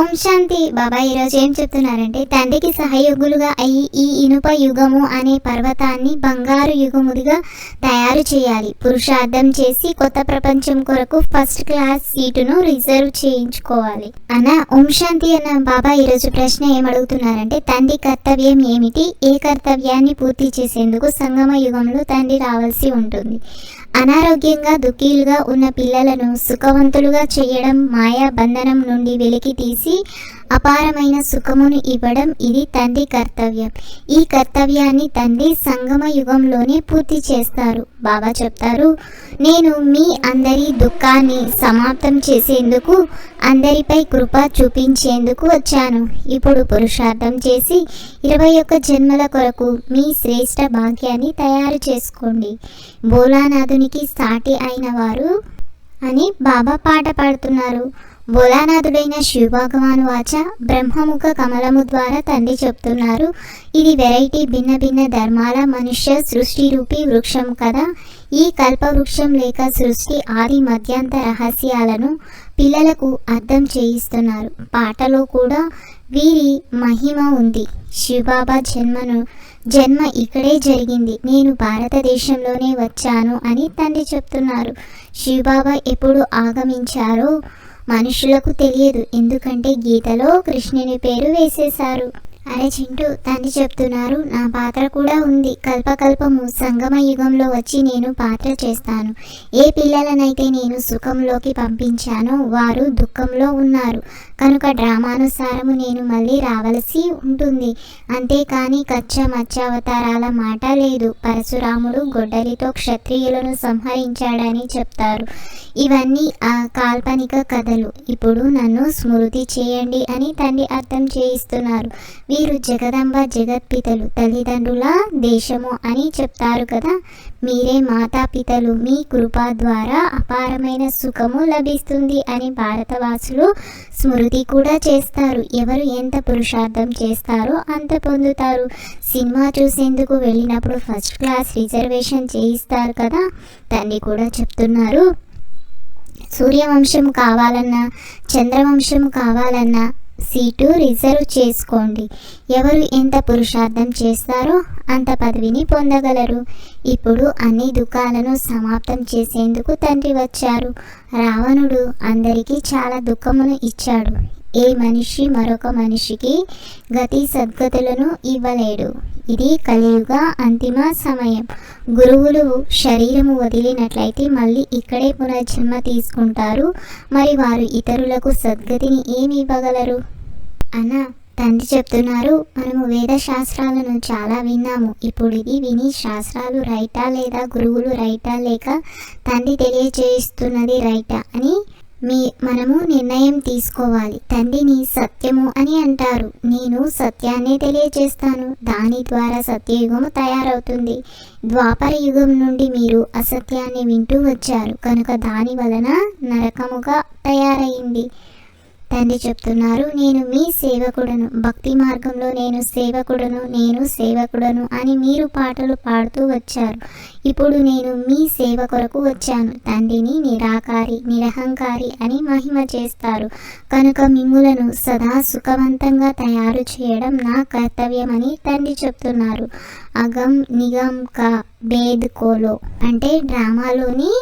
ఓం శాంతి. బాబా ఈరోజు ఏం చెప్తున్నారంటే తండ్రికి సహయోగులుగా అయి ఈ ఇనుప యుగము అనే పర్వతాన్ని బంగారు యుగముదిగా తయారు చేయాలి. పురుషార్థం చేసి కొత్త ప్రపంచం కొరకు ఫస్ట్ క్లాస్ సీటును రిజర్వ్ చేయించుకోవాలి. అన్న ఓం శాంతి అన్న బాబా ఈరోజు ప్రశ్న ఏమడుగుతున్నారంటే తండ్రి కర్తవ్యం ఏమిటి? ఏ కర్తవ్యాన్ని పూర్తి చేసేందుకు సంగమ యుగంలో తండ్రి రావాల్సి ఉంటుంది. అనారోగ్యంగా దుఃఖీలుగా ఉన్న పిల్లలను సుఖవంతులుగా చేయడం మాయా బంధనం నుండి వెలికి తీసి అపారమైన సుఖమును ఇవ్వడం ఇది తండ్రి కర్తవ్యం. ఈ కర్తవ్యాన్ని తండ్రి సంగమ యుగంలోనే పూర్తి చేస్తారు. బాబా చెప్తారు నేను మీ అందరి దుఃఖాన్ని సమాప్తం చేసేందుకు అందరిపై కృప చూపించేందుకు వచ్చాను. ఇప్పుడు పురుషార్థం చేసి ఇరవై ఒక్క జన్మల కొరకు మీ శ్రేష్ట భాగ్యాన్ని తయారు చేసుకోండి. భోలానాథునికి సాటి అయిన వారు అని బాబా పాట పాడుతున్నారు. భోలానాథుడైన శివభగవాను వాచ బ్రహ్మముఖ కమలము ద్వారా తండ్రి చెప్తున్నారు. ఇది వెరైటీ భిన్న భిన్న ధర్మాల మనుష్య సృష్టి రూపీ వృక్షం కదా. ఈ కల్పవృక్షం లేక సృష్టి ఆది మధ్యాంత రహస్యాలను పిల్లలకు అర్థం చేయిస్తున్నారు. పాటలో కూడా వీరి మహిమ ఉంది. శివబాబా జన్మను జన్మ ఇక్కడే జరిగింది. నేను భారతదేశంలోనే వచ్చాను అని తండ్రి చెప్తున్నారు. శివబాబా ఎప్పుడు ఆగమించారో మనుషులకు తెలియదు. ఎందుకంటే గీతలో కృష్ణుని పేరు వేసేశారు. అరే చింటూ తండ్రి చెప్తున్నారు నా పాత్ర కూడా ఉంది. కల్పకల్పము సంగమ యుగంలో వచ్చి నేను పాత్ర చేస్తాను. ఏ పిల్లలనైతే నేను సుఖంలోకి పంపించానో వారు దుఃఖంలో ఉన్నారు. కనుక డ్రామానుసారము నేను మళ్ళీ రావలసి ఉంటుంది. అంతేకాని కచ్చ మత్స్యావతారాల మాట లేదు. పరశురాముడు గొడ్డలితో క్షత్రియులను సంహరించాడని చెప్తారు. ఇవన్నీ ఆ కాల్పనిక కథలు. ఇప్పుడు నన్ను స్మృతి చేయండి అని తండ్రి అర్థం చేయిస్తున్నారు. వీరు జగదంబ జగత్పితలు తల్లిదండ్రుల దేశము అని చెప్తారు కదా. మీరే మాతాపితలు మీ కృప ద్వారా అపారమైన సుఖము లభిస్తుంది అని భారతవాసులు స్మృతి కూడా చేస్తారు. ఎవరు ఎంత పురుషార్థం చేస్తారో అంత పొందుతారు. సినిమా చూసేందుకు వెళ్ళినప్పుడు ఫస్ట్ క్లాస్ రిజర్వేషన్ చేయిస్తారు కదా. తండ్రి కూడా చెప్తున్నారు. సూర్యవంశం కావాలన్నా చంద్రవంశం కావాలన్నా సీటు రిజర్వ్ చేసుకోండి. ఎవరు ఎంత పురుషార్థం చేస్తారో అంత పదవిని పొందగలరు. ఇప్పుడు అన్ని దుఃఖాలను సమాప్తం చేసేందుకు తండ్రి వచ్చారు. రావణుడు అందరికీ చాలా దుఃఖమును ఇచ్చాడు. ఏ మనిషి మరొక మనిషికి గతి సద్గతులను ఇవ్వలేడు. ఇది కలియుగ అంతిమ సమయం. గురువులు శరీరము వదిలినట్లయితే మళ్ళీ ఇక్కడే పునర్జన్మ తీసుకుంటారు. మరి వారు ఇతరులకు సద్గతిని ఏమి ఇవ్వగలరు? అన్న తండ్రి చెప్తున్నారు మనము వేద శాస్త్రాలను చాలా విన్నాము. ఇప్పుడు ఇది విని శాస్త్రాలు రైటా లేదా గురువులు రైటా లేక తండ్రి తెలియజేస్తున్నది రైటా అని మీ మనము నిర్ణయం తీసుకోవాలి. తండ్రిని సత్యము అని అంటారు. నేను సత్యాన్ని తెలియజేస్తాను. దాని ద్వారా సత్యయుగము తయారవుతుంది. ద్వాపర యుగం నుండి మీరు అసత్యాన్ని వింటూ వచ్చారు. కనుక దాని వలన నరకముగా తయారైంది. తండ్రి చెప్తున్నారు నేను మీ సేవకుడను భక్తి మార్గంలో నేను సేవకుడను నేను సేవకుడను అని మీరు పాటలు పాడుతూ వచ్చారు. ఇప్పుడు నేను మీ సేవ కొరకు వచ్చాను. తండ్రిని నిరాకారి నిరహంకారి అని మహిమ చేస్తారు. కనుక మిమ్ములను సదా సుఖవంతంగా తయారు చేయడం నా కర్తవ్యమని తండ్రి చెప్తున్నారు. అగం నిగమ్ కా బేద్ కోలో అంటే డ్రామాలోని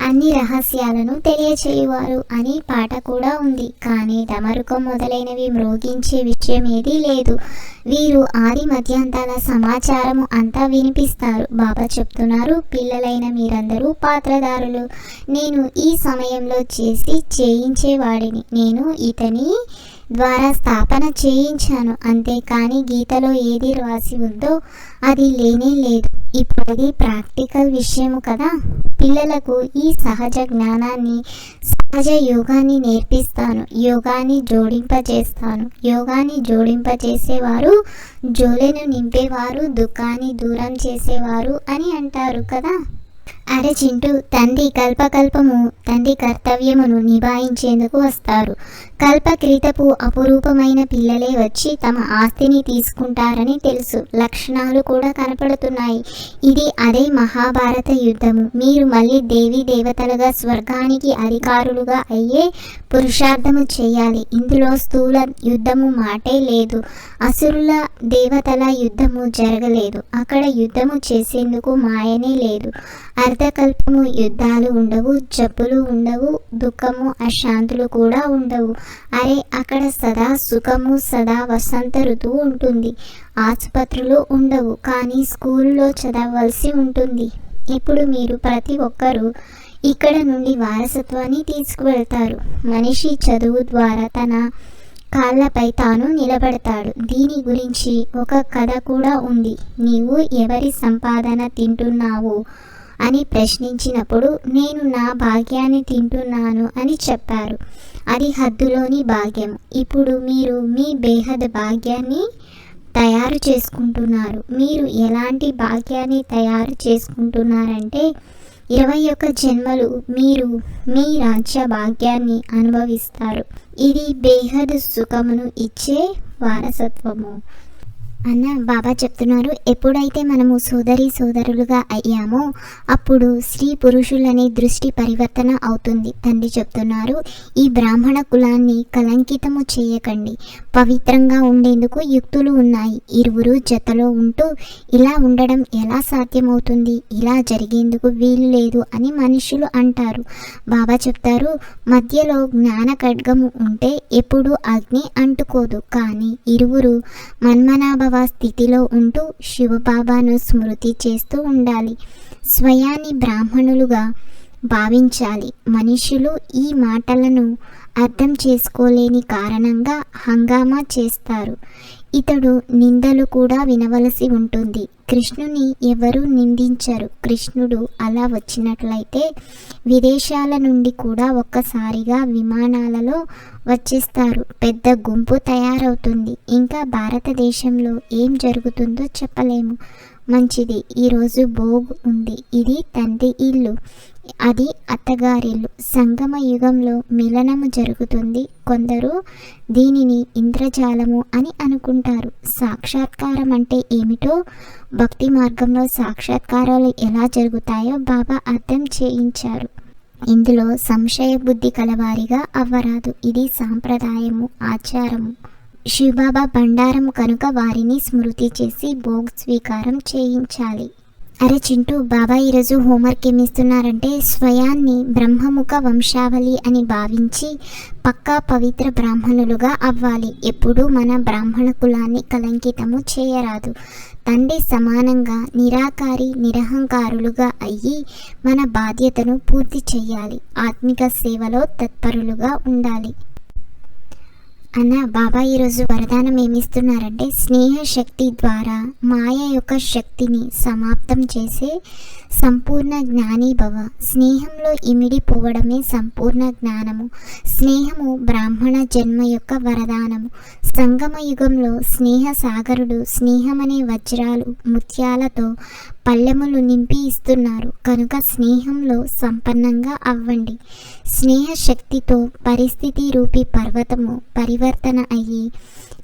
అన్ని రహస్యాలను తెలియచేయువారు అని పాట కూడా ఉంది. కానీ డమరుకం మొదలైనవి మ్రోగించే విషయం ఏదీ లేదు. వీరు ఆది మధ్యాంతాల సమాచారము అంతా వినిపిస్తారు. బాబా చెప్తున్నారు పిల్లలైన మీరందరూ పాత్రదారులు. నేను ఈ సమయంలో చేసి చేయించేవాడిని. నేను ఇతని ద్వారా స్థాపన చేయించాను. అంతేకాని గీతలో ఏది రాసి ఉందో అది లేనే లేదు. ఇప్పుడు ప్రాక్టికల్ విషయము కదా. పిల్లలకు ఈ సహజ జ్ఞానాన్ని సహజ యోగాన్ని నేర్పిస్తాను. యోగాన్ని జోడింపజేస్తాను. యోగాన్ని జోడింపజేసేవారు జోలెను నింపేవారు దుఃఖాన్ని దూరం చేసేవారు అని అంటారు కదా. అరే చింటూ తండ్రి కల్పకల్పము తండ్రి కర్తవ్యమును నిభాయించేందుకు వస్తారు. కల్పక్రితపు అపురూపమైన పిల్లలే వచ్చి తమ ఆస్తిని తీసుకుంటారని తెలుసు. లక్షణాలు కూడా కనపడుతున్నాయి. ఇది అదే మహాభారత యుద్ధము. మీరు మళ్ళీ దేవీ దేవతలుగా స్వర్గానికి అధికారులుగా అయ్యే పురుషార్థము చేయాలి. ఇందులో స్థూల యుద్ధము మాటే లేదు. అసురుల దేవతల యుద్ధము జరగలేదు. అక్కడ యుద్ధము చేసేందుకు మాయనే లేదు. అర్ధకల్పము యుద్ధాలు ఉండవు జబ్బులు ఉండవు దుఃఖము అశాంతులు కూడా ఉండవు. అరే అక్కడ సదా సుఖము సదా వసంత ఋతువు ఉంటుంది. ఆసుపత్రులు ఉండవు కానీ స్కూల్లో చదవలసి ఉంటుంది. ఇప్పుడు మీరు ప్రతి ఒక్కరూ ఇక్కడ నుండి వారసత్వాన్ని తీసుకువెళ్తారు. మనిషి చదువు ద్వారా తన కాళ్ళపై తాను నిలబడతాడు. దీని గురించి ఒక కథ కూడా ఉంది. నీవు ఎవరి సంపాదన తింటున్నావు అని ప్రశ్నించినప్పుడు నేను నా భాగ్యాన్ని తింటున్నాను అని చెప్పారు. అది హద్దులోని భాగ్యం. ఇప్పుడు మీరు మీ బేహద్ భాగ్యాన్ని తయారు చేసుకుంటున్నారు. మీరు ఎలాంటి భాగ్యాన్ని తయారు చేసుకుంటున్నారంటే ఇరవై ఒక్క జన్మలు మీరు మీ రాజ్య భాగ్యాన్ని అనుభవిస్తారు. ఇది బేహద్ సుఖమును ఇచ్చే వారసత్వము. అన్న బాబా చెప్తున్నారు ఎప్పుడైతే మనము సోదరి సోదరులుగా అయ్యామో అప్పుడు స్త్రీ పురుషులనే దృష్టి పరివర్తన అవుతుంది తండ్రి చెప్తున్నారు. ఈ బ్రాహ్మణ కులాన్ని కలంకితము చేయకండి. పవిత్రంగా ఉండేందుకు యుక్తులు ఉన్నాయి. ఇరువురు జతలో ఉంటూ ఇలా ఉండడం ఎలా సాధ్యమవుతుంది? ఇలా జరిగేందుకు వీలు లేదు అని మనుషులు అంటారు. బాబా చెప్తారు మధ్యలో జ్ఞాన ఖడ్గము ఉంటే ఎప్పుడు అగ్ని అంటుకోదు. కానీ ఇరువురు మన్మనాభ మన్మనాభవ స్థితిలో ఉంటూ శివబాబాను స్మృతి చేస్తూ ఉండాలి. స్వయాన్ని బ్రాహ్మణులుగా భావించాలి. మనుషులు ఈ మాటలను అర్థం చేసుకోలేని కారణంగా హంగామా చేస్తారు. ఇతడు నిందలు కూడా వినవలసి ఉంటుంది. కృష్ణుని ఎవరు నిందించరు. కృష్ణుడు అలా వచ్చినట్లయితే విదేశాల నుండి కూడా ఒక్కసారిగా విమానాలలో వచ్చేస్తారు. పెద్ద గుంపు తయారవుతుంది. ఇంకా భారతదేశంలో ఏం జరుగుతుందో చెప్పలేము. మంచిది. ఈరోజు భోగ్ ఉంది. ఇది తండ్రి ఇల్లు. అది అత్తగారిల్లు. సంగమ యుగంలో మిలనము జరుగుతుంది. కొందరు దీనిని ఇంద్రజాలము అని అనుకుంటారు. సాక్షాత్కారం అంటే ఏమిటో భక్తి మార్గంలో సాక్షాత్కారాలు ఎలా జరుగుతాయో బాబా అర్థం చేయించారు. ఇందులో సంశయ బుద్ధి కలవారిగా అవ్వరాదు. ఇది సాంప్రదాయము ఆచారము. శివబాబా బండారం కనుక వారిని స్మృతి చేసి భోగ్ స్వీకారం చేయించాలి. అరే చింటూ బాబా ఈరోజు హోంవర్క్ ఏమిస్తున్నారంటే స్వయాన్ని బ్రహ్మముఖ వంశావళి అని భావించి పక్కా పవిత్ర బ్రాహ్మణులుగా అవ్వాలి. ఎప్పుడూ మన బ్రాహ్మణ కులాన్ని కలంకితము చేయరాదు. తండ్రి సమానంగా నిరాకారి నిరహంకారులుగా అయ్యి మన బాధ్యతను పూర్తి చేయాలి ఆత్మిక సేవలో తత్పరులుగా ఉండాలి. అన్న బాబా ఈరోజు వరదానం ఏమిస్తున్నారంటే స్నేహ శక్తి ద్వారా మాయ యొక్క శక్తిని సమాప్తం చేసే సంపూర్ణ జ్ఞాని భవ. స్నేహంలో ఇమిడిపోవడమే సంపూర్ణ జ్ఞానము. స్నేహము బ్రాహ్మణ జన్మ యొక్క వరదానము. సంగమ యుగంలో స్నేహ సాగరుడు స్నేహమనే వజ్రాలు ముత్యాలతో పల్లెములు నింపి ఇస్తున్నారు. కనుక స్నేహంలో సంపన్నంగా అవ్వండి. స్నేహ శక్తితో పరిస్థితి రూపి పర్వతము పరివర్తన అయ్యి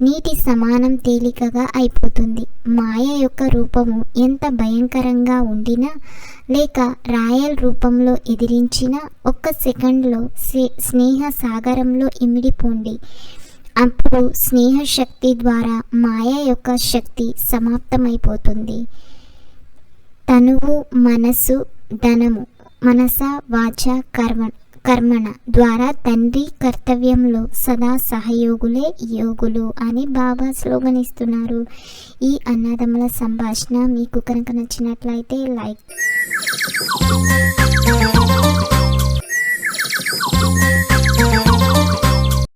నీటి సమానం తేలికగా అయిపోతుంది. మాయ యొక్క రూపము ఎంత భయంకరంగా ఉండినా లేక రాయల్ రూపంలో ఎదిరించిన ఒక్క సెకండ్లో స్నేహ సాగరంలో ఇమిడిపోండి. అప్పుడు స్నేహ శక్తి ద్వారా మాయ యొక్క శక్తి సమాప్తమైపోతుంది. తనువు మనసు ధనము మనస వాచ కర్మ కర్మణ ద్వారా తండ్రి కర్తవ్యంలో సదా సహయోగులే యోగులు అని బాబా స్లోగన్ ఇస్తున్నారు ఈ అన్నదమ్ముల సంభాషణ మీకు కనుక నచ్చినట్లయితే లైక్